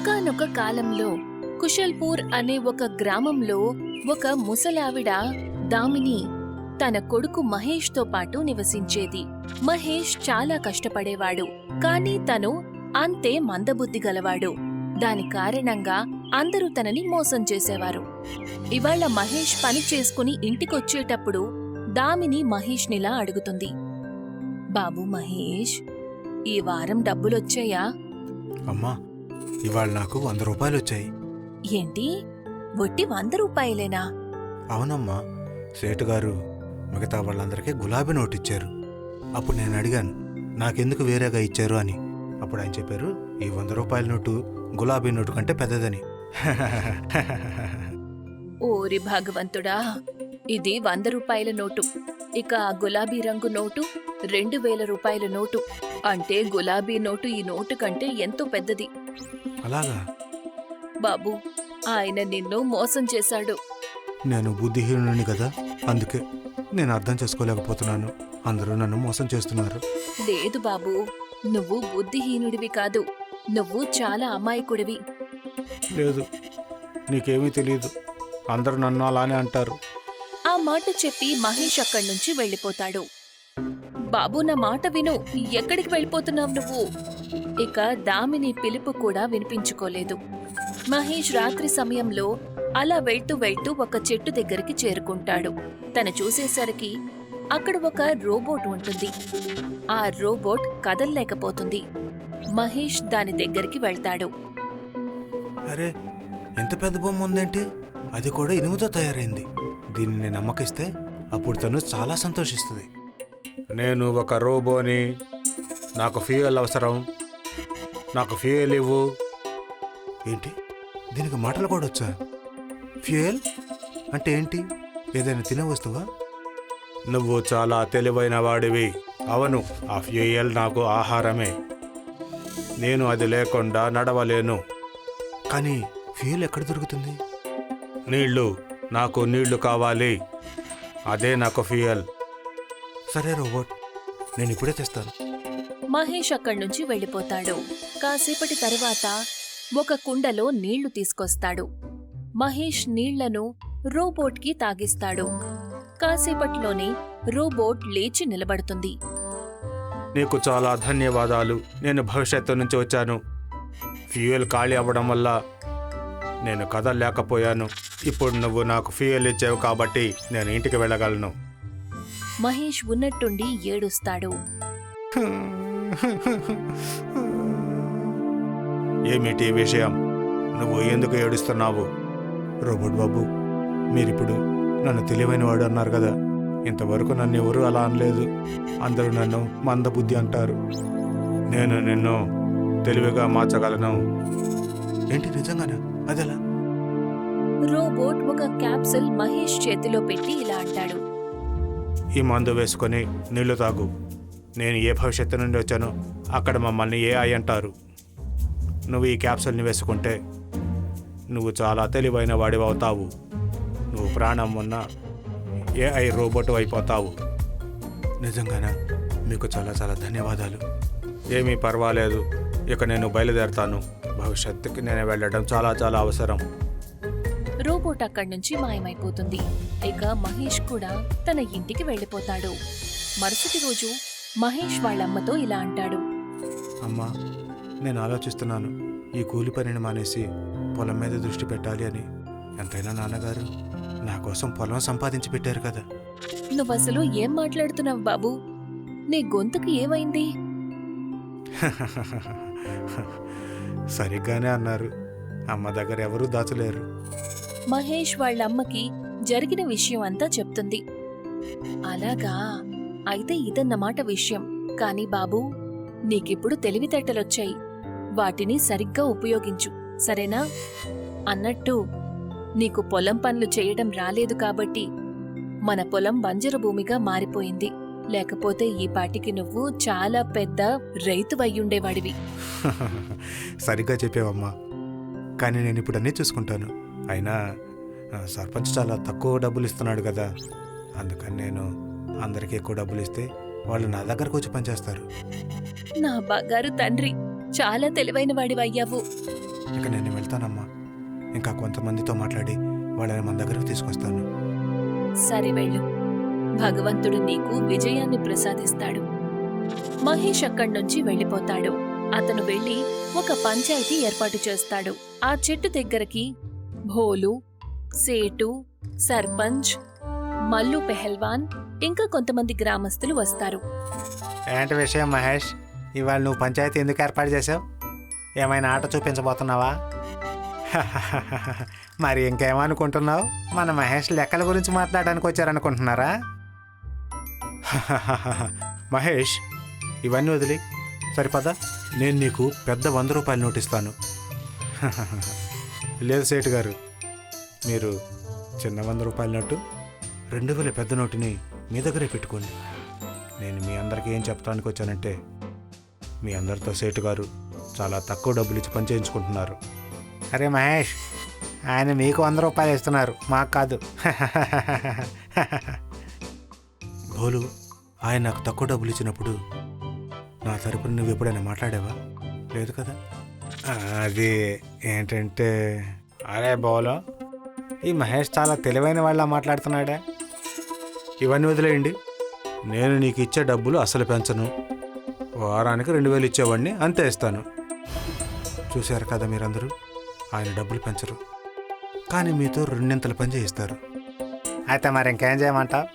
ఒకనొక కాలంలో కుషల్పూర్ అనే ఒక గ్రామంలో ఒక ముసలావిడ దామిని తన కొడుకు మహేష్తో పాటు నివసించేది. మహేష్ చాలా కష్టపడేవాడు కానీ తను అంతే మందబుద్ధి గలవాడు. దాని కారణంగా అందరూ తనని మోసం చేసేవారు. ఇవాళ మహేష్ పని చేసుకుని ఇంటికొచ్చేటప్పుడు దామిని మహేష్నిలా అడుగుతుంది. బాబు మహేష్ ఈ వారం డబ్బులొచ్చాయా? అమ్మా ఇవాళ నాకు వంద రూపాయలు వచ్చాయి ఏంటి? వట్టి వంద రూపాయలేనా? అవునమ్మా సేటు గారు మిగతా వాళ్ళందరికీ గులాబీ నోటు ఇచ్చారు అప్పుడు నేను అడిగాను నాకెందుకు వేరేగా ఇచ్చారు అని. అప్పుడు ఆయన చెప్పారు ఈ వంద రూపాయల నోటు గులాబీ నోటు కంటే పెద్దదని. ఓరి భగవంతుడా ఇది వంద రూపాయల నోటు. ఇక ఆ గులాబీ రంగు నోటు రెండు వేల రూపాయల నోటు. అంటే గులాబీ నోటు ఈ నోటు కంటే ఎంతో పెద్దది. అలాగా? బాబు ఆయన నిన్ను మోసం చేశాడు. నేను బుద్ధిహీనుని కదా అందుకే నేను అర్థం చేసుకోలేకపోతున్నాను. అందరూ నన్ను మోసం చేస్తున్నారు. లేదు బాబు నువ్వు బుద్ధిహీనుడివి కాదు. నువ్వు చాలా అమాయకుడివి. లేదు నీకేమీ తెలియదు అందరూ నన్ను అలానే అంటారు. ఆ మాట చెప్పి మహేష్ అక్కడి నుంచి వెళ్ళిపోతాడు. బాబు నా మాట విను. ఎక్కడికి వెళ్ళిపోతున్నావు నువ్వు? ఇక దామిని పిలుపు కూడా వినిపించుకోలేదు. మహేష్ రాత్రి సమయంలో అలా వెళ్తూ వెళ్తూ ఒక చెట్టు దగ్గరికి చేరుకుంటాడు. తను చూసేసరికి అక్కడ ఒక రోబోట్ ఉంటుంది. ఆ రోబోట్ కదల్లేకపోతుంది. మహేష్ దాని దగ్గరికి వెళ్తాడు. అరే ఎంత పెద్ద బొమ్మ ఉందేంటి? అది కూడా ఇనుముతో తయారైంది. దీన్ని నమ్మకిస్తే అప్పుడు తను చాలా సంతోషిస్తుంది. నేను ఒక రోబోని. నాకు ఫ్యూయల్ అవసరం. నాకు ఫ్యూయల్ ఇవ్వు. ఏంటి? దీనికి మాటలు కూడా వచ్చా? ఫ్యూయల్? అంటే ఏంటి? ఏదైనా తినే వస్తువా? నువ్వు చాలా తెలివైన వాడివి. అవును ఆ ఫ్యూయల్ నాకు ఆహారమే. నేను అది లేకుండా నడవలేను. కానీ ఫ్యూయల్ ఎక్కడ దొరుకుతుంది? నీళ్ళు నాకు నీళ్ళు కావాలి. అదే నాకు ఫ్యూయల్. సరే రోబోట్ నేను ఇప్పుడే తెస్తాను. మహేష్ అక్కడి నుంచి వెళ్ళిపోతాడు. కాసేపటి తరువాత ఒక కుండలో నీళ్ళు తీసుకొస్తాడు. మహేష్ నీళ్ళను రోబోట్కి తాగిస్తాడు. కాసేపట్లోనే రోబోట్ లేచి నిలబడుతుంది. నీకు చాలా ధన్యవాదాలు. నేను భవిష్యత్తు నుంచి వచ్చాను. ఫ్యూయల్ ఖాళీ అవ్వడం వల్ల నేను కదలలేకపోయాను. ఇప్పుడు నువ్వు నాకు ఫ్యూయల్ ఇచ్చావు కాబట్టి నేను ఇంటికి వెళ్ళగలను. మహేష్ ఉన్నట్టుండి ఏడుస్తాడు. ఏమిటి విషయం? నువ్వు ఎందుకు ఏడుస్తున్నావు? రోబోట్ బాబు మీరిప్పుడు నన్ను తెలివైన వాడు అన్నారు కదా. ఇంతవరకు నన్ను ఎవరు అలా అనలేదు. అందరూ నన్ను మందబుద్ధి అంటారు. నేను నిన్ను తెలివిగా మార్చగలను. ఏంటి నిజంగానా? అదెలా? రోబోట్ ఒక క్యాప్సూల్ మహేష్ చేతిలో పెట్టి ఇలా అంటాడు. ఈ మందు వేసుకొని నీళ్ళు తాగు. నేను ఏ భవిష్యత్తు నుండి వచ్చానో అక్కడ మమ్మల్ని ఏఐ అంటారు. నువ్వు ఈ క్యాప్సూల్ని వేసుకుంటే నువ్వు చాలా తెలివైన వాడివి అవుతావు నువ్వు ప్రాణం ఉన్న ఏఐ రోబోట్ అయిపోతావు. నిజంగానా? మీకు చాలా చాలా ధన్యవాదాలు. ఏమీ పర్వాలేదు. ఇక నేను బయలుదేరతాను. భవిష్యత్తుకి నేను వెళ్ళడం చాలా చాలా అవసరం. రోబోట్ అక్కడి నుంచి మాయమైపోతుంది. ఇక మహేష్ కూడా తన ఇంటికి వెళ్ళిపోతాడు. మరుసటి రోజు మహేష్ వాళ్ళమ్మతో ఇలా అంటాడు. అమ్మా నేను ఆలోచిస్తున్నాను. ఈ కూలి పనిని మానేసి పొలం మీద దృష్టి పెట్టాలి అని. ఎంతైనా నాన్నగారు నా కోసం పొలం సంపాదించి పెట్టారు కదా. నువ్వసలు ఏం మాట్లాడుతున్నావు బాబు? నీ గొంతుకి ఏమైంది? సరిగ్గానే అన్నారు. అమ్మ దగ్గర ఎవరూ దాచలేరు. మహేష్ వాళ్ళమ్మకి జరిగిన విషయం అంతా చెప్తుంది. అలాగా? అయితే ఇదన్నమాట విషయం. కాని బాబూ నీకిప్పుడు తెలివితేటలొచ్చాయి. వాటిని సరిగ్గా ఉపయోగించు. సరేనా? అన్నట్టు నీకు పొలం పనులు చేయడం రాలేదు కాబట్టి మన పొలం బంజరు భూమిగా మారిపోయింది. లేకపోతే ఈ పాటికి నువ్వు చాలా పెద్ద రైతువయ్యుండేవాడివి. సరిగ్గా చెప్పావమ్మా. కానీ నేను ఇప్పుడు అన్నీ చూసుకుంటాను. అయినా సర్పంచ్ చాలా తక్కువ డబ్బులు ఇస్తున్నాడు కదా. అందుకని నేను అందరికీ ఎక్కువ డబ్బులు ఇస్తే వాళ్ళు నా దగ్గరకు వచ్చి పనిచేస్తారు. నా బంగారు తండ్రి చాలా తెలివైన వాడివయ్యావు. ఇక నేను వెళ్తానమ్మా. ఇంకా కొంతమందితో మాట్లాడి వాళ్ళని మన దగ్గరకు తీసుకొస్తాను. సరే వెళ్ళు. భగవంతుడు నీకు విజయాన్ని ప్రసాదిస్తాడు. మహేష్ అక్కడి నుంచి వెళ్ళిపోతాడు. అతను వెళ్ళి ఒక పంచాయతీ ఏర్పాటు చేస్తాడు. ఆ చెట్టు దగ్గరికి భోలు సేటు సర్పంచ్ మల్లు పెహల్వాన్ ఇంకా కొంతమంది గ్రామస్తులు వస్తారు. ఏంటి విషయం మహేష్? ఇవాళ నువ్వు పంచాయతీ ఎందుకు ఏర్పాటు చేసావు ఏమైనా ఆట చూపించబోతున్నావా? మరి ఇంకేమనుకుంటున్నావు? మన మహేష్ లెక్కల గురించి మాట్లాడడానికి వచ్చారనుకుంటున్నారా? మహేష్ ఇవన్నీ వదిలి సరిపదా? నేను నీకు పెద్ద వంద రూపాయలు నోటిస్తాను. లేదు సేటు గారు మీరు చిన్న వంద రూపాయల నోటు రెండు వేల పెద్ద నోటుని మీ దగ్గరే పెట్టుకోండి. నేను మీ అందరికీ ఏం చెప్పడానికి వచ్చానంటే మీ అందరితో సేటు గారు చాలా తక్కువ డబ్బులు ఇచ్చి పని చేయించుకుంటున్నారు. అరే మహేష్ ఆయన మీకు వంద రూపాయలు ఇస్తున్నారు మాకు కాదు. భోలు ఆయన నాకు తక్కువ డబ్బులు ఇచ్చినప్పుడు నా తరపున నువ్వు ఎప్పుడైనా మాట్లాడావా? లేదు కదా? అది ఏంటంటే అరే బోలో ఈ మహేష్ చాలా తెలివైన వాళ్ళ మాట్లాడుతున్నాడా. ఇవన్నీ వదిలేయండి. నేను నీకు ఇచ్చే డబ్బులు అసలు పెంచను. వారానికి రెండు వేలు ఇచ్చేవాడిని అంతే ఇస్తాను. చూశారు కదా మీరందరూ? ఆయన డబ్బులు పెంచరు. కానీ మీతో రెండింతల పని చేయిస్తారు. అయితే మరి ఇంకేం చేయమంటావు?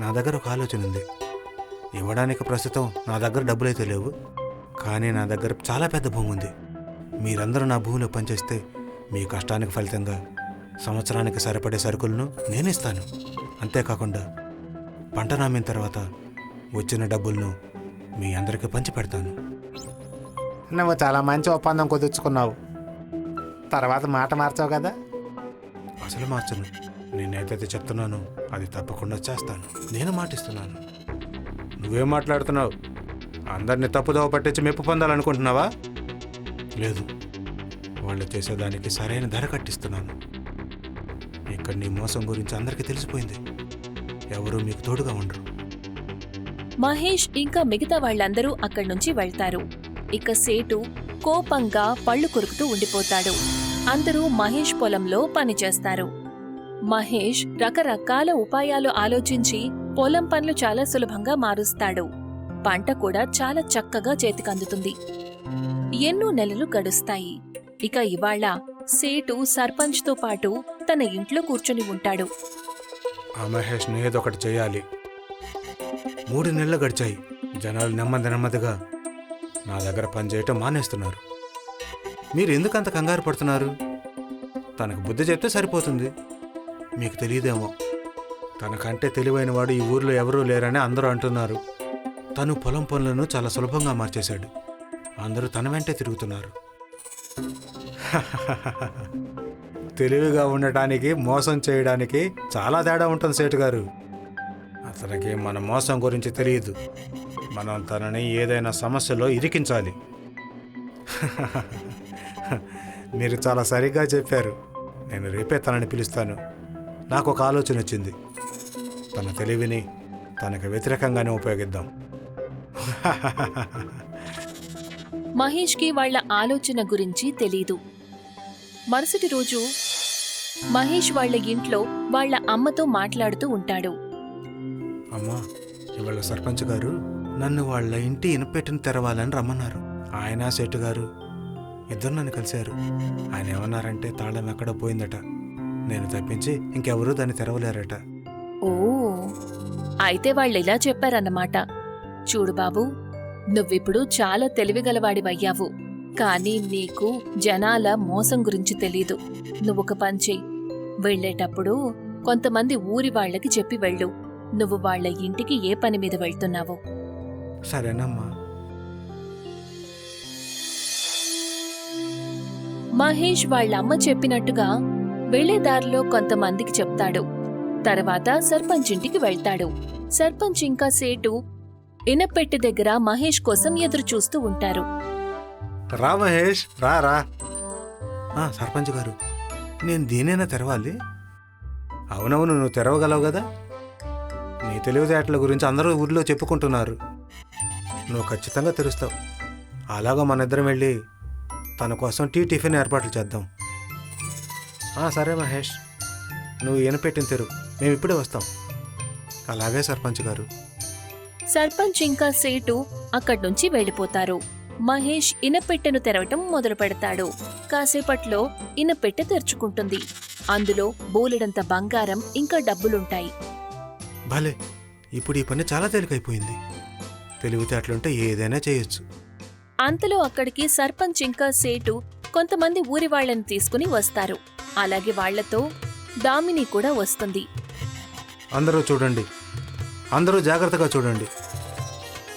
నా దగ్గర ఒక ఆలోచన ఉంది. ఇవ్వడానికి ప్రస్తుతం నా దగ్గర డబ్బులైతే లేవు. కానీ నా దగ్గర చాలా పెద్ద భూమి ఉంది. మీరందరూ నా భూమిలో పనిచేస్తే మీ కష్టానికి ఫలితంగా సంవత్సరానికి సరిపడే సరుకులను నేను ఇస్తాను. అంతేకాకుండా పంట నామిన తర్వాత వచ్చిన డబ్బులను మీ అందరికీ పంచి పెడతాను. నువ్వు చాలా మంచి ఒప్పందం కుదుర్చుకున్నావు. తర్వాత మాట మార్చావు కదా? అసలు మార్చను. నేనేదైతే చెప్తున్నానో అది తప్పకుండా చేస్తాను. నేను మాటిస్తున్నాను. నువ్వేం మాట్లాడుతున్నావు? అందరినీ తప్పుదోవ పట్టించి మెప్పు పొందాలనుకుంటున్నావా? లేదు. వాళ్ళు చేసేదానికి సరైన ధర కట్టిస్తున్నాను. ఇక్కడ నీ మోసం గురించి అందరికీ తెలిసిపోయింది. ఎవరు మీకు తోడుగా ఉండరు. మహేష్ ఇంకా మిగతా వాళ్ళందరూ అక్కడి నుంచి వెళ్తారు. ఇక సేటు కోపంగా పళ్ళు కొరుకుతూ ఉండిపోతాడు. అందరూ మహేష్ పొలంలో పనిచేస్తారు మహేష్ రకరకాల ఉపాయాలు ఆలోచించి పొలం పనులు చాలా సులభంగా మారుస్తాడు. పంట కూడా చాలా చక్కగా చేతికందుతుంది. ఎన్నో నెలలు గడుస్తాయి. ఇక ఇవాళ సేటు సర్పంచ్తో పాటు తన ఇంట్లో కూర్చొని ఉంటాడు. ఆ ఏదో ఒకటి చేయాలి. మూడు నెలలు గడిచాయి. జనాలు నెమ్మది నెమ్మదిగా నా దగ్గర పనిచేయటం మానేస్తున్నారు. మీరు ఎందుకంత కంగారు పడుతున్నారు? తనకు బుద్ధి చెప్తే సరిపోతుంది. మీకు తెలియదేమో. తనకంటే తెలివైన వాడు ఈ ఊర్లో ఎవరూ లేరని అందరూ అంటున్నారు. తను పొలం పనులను చాలా సులభంగా మార్చేశాడు. అందరూ తన వెంటే తిరుగుతున్నారు. తెలివిగా ఉండటానికి మోసం చేయడానికి చాలా తేడా ఉంటుంది సేటు గారు. అతనికి మన మోసం గురించి తెలియదు. మనం తనని ఏదైనా సమస్యలో ఇరికించాలి. మీరు చాలా సరిగ్గా చెప్పారు. నేను రేపే తనని పిలుస్తాను. నాకు ఒక ఆలోచన వచ్చింది. తన తెలివిని తనకు వ్యతిరేకంగానే ఉపయోగిద్దాం. మహేష్కి వాళ్ళ ఆలోచన గురించి తెలీదు. మరుసటి రోజు మహేష్ వాళ్ళ ఇంట్లో వాళ్ళ అమ్మతో మాట్లాడుతూ ఉంటాడు. అమ్మా ఇవాళ సర్పంచ్ గారు నన్ను వాళ్ళ ఇంటి ఇనపెట్టిన తెరవాలని రమ్మన్నారు. ఆయన శెట్టు గారు ఇద్దరు నన్ను కలిశారు. ఆయన ఏమన్నారంటే తాళం ఎక్కడ పోయిందట. నేను తప్పించి ఇంకెవరూ దాన్ని తెరవలేరట. ఓ అయితే వాళ్ళు ఇలా చెప్పారన్నమాట. చూడు బాబు నువ్విప్పుడు చాలా తెలివిగలవాడివయ్యావు. కానీ నీకు జనాల మోసం గురించి తెలీదు. నువ్వొక పని చెయ్యి. వెళ్ళేటప్పుడు కొంతమంది ఊరి వాళ్ళకి చెప్పి వెళ్ళు. నువ్వు వాళ్ళ ఇంటికి ఏ పని మీద వెళ్తున్నావో? సరేనమ్మా. మహేష్ వాళ్ళ అమ్మ చెప్పినట్టుగా వెళ్ళే దారిలో కొంతమందికి చెప్తాడు. తర్వాత సర్పంచ్ ఇంటికి వెళ్తాడు. సర్పంచ్ ఇంకా సేటు ఇనపెట్టి దగ్గర మహేష్ కోసం ఎదురు చూస్తూ ఉంటారు. రా మహేష్ రా రా. ఆ, సర్పంచ్ గారు నేను దేనైనా తెరవాలి? అవునవును నువ్వు తెరవగలవు కదా? నీ తెలివితేటల గురించి అందరూ ఊర్లో చెప్పుకుంటున్నారు. నువ్వు ఖచ్చితంగా తెరుస్తావు. అలాగా మన ఇద్దరం వెళ్ళి తన కోసం టీ టిఫిన్ ఏర్పాట్లు చేద్దాం. ఆ, సరే మహేష్. నువ్వు ఈయన పెట్టిన తెరువు మేము ఇప్పుడే వస్తాం. అలాగే సర్పంచ్ గారు. సర్పంచ్ ఇంకా సేటు అక్కడి నుంచి వెళ్ళిపోతారు. మహేష్ ఇనపెట్టెను తెరవటం మొదలు పెడతాడు. కాసేపట్లో ఇనపెట్టె తెరుచుకుంటుంది. అందులో బోలెడంత బంగారం ఇంకా డబ్బులుంటాయి. భలే! ఇప్పుడు ఈ పని చాలా తేలికైపోయింది. తెలివితేటలుంటే ఏదైనా చేయొచ్చు. అంతలో అక్కడికి సర్పంచ్ ఇంకా సేటు కొంతమంది ఊరి వాళ్ళని తీసుకుని వస్తారు. అలాగే వాళ్ళతో దామిని కూడా వస్తుంది. అందరూ చూడండి. అందరూ జాగ్రత్తగా చూడండి.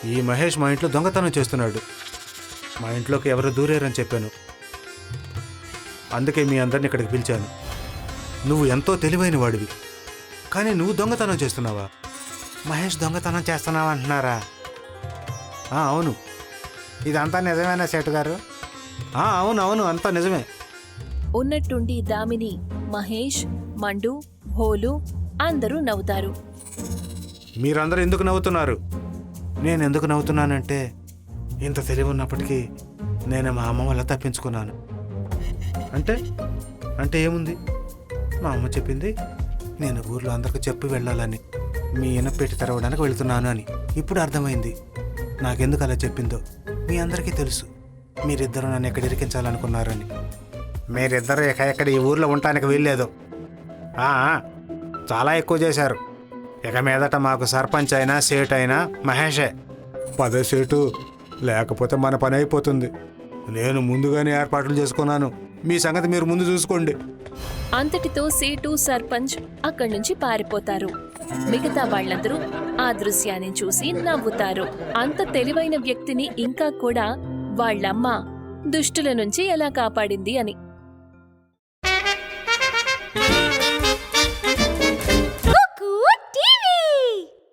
ఈ మహేష్ మా ఇంట్లో దొంగతనం చేస్తున్నాడు. మా ఇంట్లోకి ఎవరు దూరేరని చెప్పాను. అందుకే మీ అందరిని ఇక్కడికి పిలిచాను. నువ్వు ఎంతో తెలివైన వాడివి. కానీ నువ్వు దొంగతనం చేస్తున్నావా? మహేష్ దొంగతనం చేస్తున్నావా అంటున్నారా? ఆ, అవును. ఇదంతా నిజమేనా సేటు గారు? ఆ, అవును అవును అంతా నిజమే. ఉన్నట్టుండి దామిని మహేష్ మండు భోలు అందరూ నవ్వుతారు. మీరందరూ ఎందుకు నవ్వుతున్నారు? నేను ఎందుకు నవ్వుతున్నానంటే ఇంత తెలివి ఉన్నప్పటికీ నేను మా అమ్మ వల్ల తప్పించుకున్నాను. అంటే? అంటే ఏముంది? మా అమ్మ చెప్పింది నేను ఊర్లో అందరికి చెప్పి వెళ్ళాలని మీ ఈయన పెట్టి తెరవడానికి వెళ్తున్నాను అని. ఇప్పుడు అర్థమైంది. నాకెందుకు అలా చెప్పిందో? మీ అందరికీ తెలుసు. మీరిద్దరూ నన్ను ఎక్కడ ఇరికించాలనుకున్నారని. మీరిద్దరూ ఎక్కడ ఈ ఊర్లో ఉండటానికి వీల్లేదు. చాలా ఎక్కువ చేశారు. ఇక మీదట మాకు సర్పంచ్ అయినా సేట్ అయినా మహేషే. పదే సేటు లేకపోతే మన పని అయిపోతుంది. నేను ముందుగానే ఏర్పాట్లు చేసుకున్నాను. మీ సంగతి మీరు ముందు చూసుకోండి. అంతటితో సేటు సర్పంచ్ అక్కడి నుంచి పారిపోతారు. మిగతా వాళ్ళందరూ ఆ దృశ్యాన్ని చూసి నవ్వుతారు. అంత తెలివైన వ్యక్తిని ఇంకా కూడా వాళ్ళమ్మ దుష్టుల నుంచి ఎలా కాపాడింది అని.